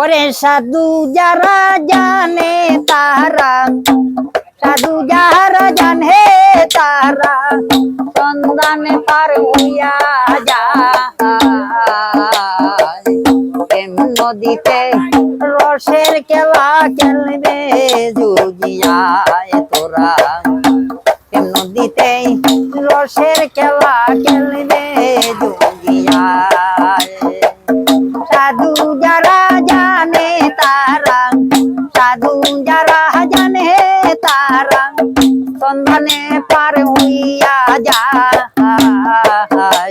ওরে সাধু যারা জানে তারা, সাধু যারা জানে তারা, সন্ধানে পার হইয়া প্রেম নদীতে রসের খেলা খেলবে যুগিয়ায় তোরা। নদীতে রসের খেলা খেলবে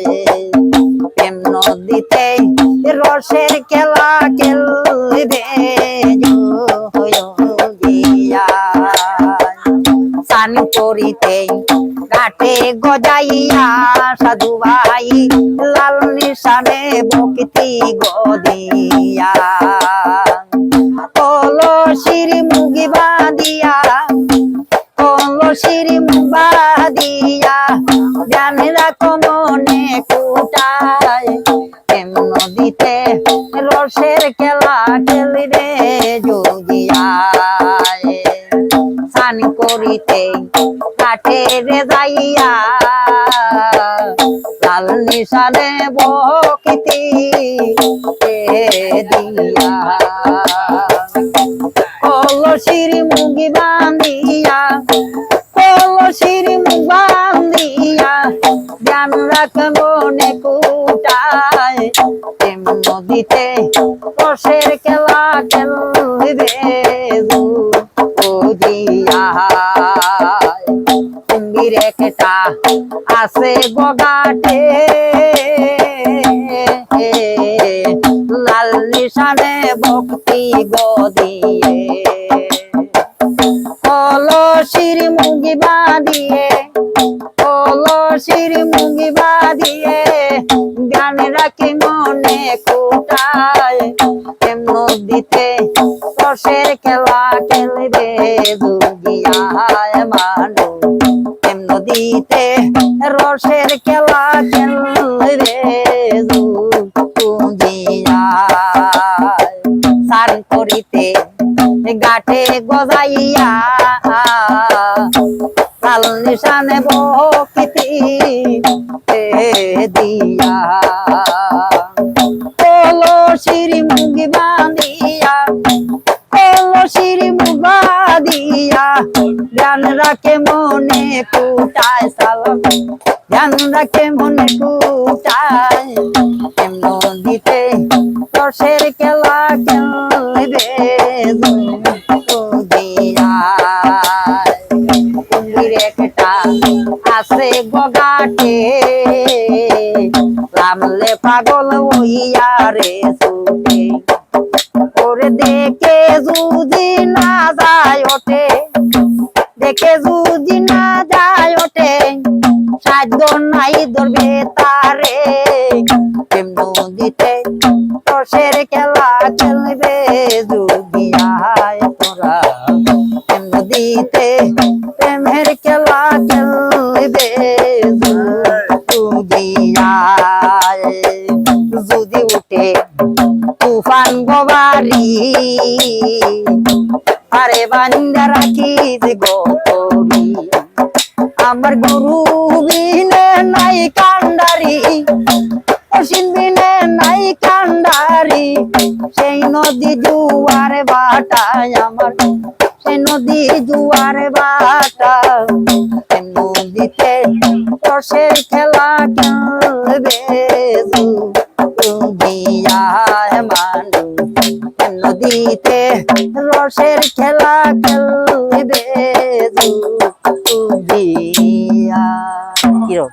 যায় প্রেম নদীতে রসের খেলা খেলবে স্নান করিতে ঘাটে গজাইয়া সাধু ভাই লাল নিশানে বকতি গদিয়া। কলসির মুগি বাঁধিয়া, কলসির নদীতে রসের খেলা খেলিবে যোগিয়ায়। স্নান করিতে কাঠে রে যাইয়া। লাল নিশানে বকিতি মুগি বান্ধিয়া, কলসির মুখ বান্ধিয়া জ্ঞান রাখ মনে কুটায় নদীতে রসের খেলা খেলবে একটা আছে বগাটে। লাল নিশানে ভক্তি গদিয়ে। কলসির মুগি বাঁধিয়ে, কলসির মুগি বাঁধিয়ে জ্ঞান রাখি মনে কোটায় প্রেম নদীতে রসের খেলা খেলবে দুগিয়ায় মানু প্রেম নদীতে রসের খেলা খেলবে সার করিতে গাঠে গজাইয়া লাল নিশানে বকিতি দিয়া। কলসির মুগি বাঁধিয়া কলসির মুখ বাঁধিয়া। ধ্যান রাখে মনে কুটায় সালাম ধ্যান রাখে মনে কুটায়। প্রেম নদীতে রসের খেলা খেলবে আছে পাগল হইয়া রে দেখে যদি না যায় ওঠে, দেখে যদি না যায় ওঠে, সাধ্য নাই ধরবে তারে। দিতে রসের খেলা খেলবে তুফান গবারি আরে বান্দা রাখি যে গতরি আমার গুরু বিনে নাই কান্ডারি অসীম বিনে নাই কান্ডারি। সেই নদী জুয়ার বাটায় আমার, সেই নদী জুয়ার বাটা নদীতে রসের খেলা রসের খেলা খেলবে দিয়া কিরম?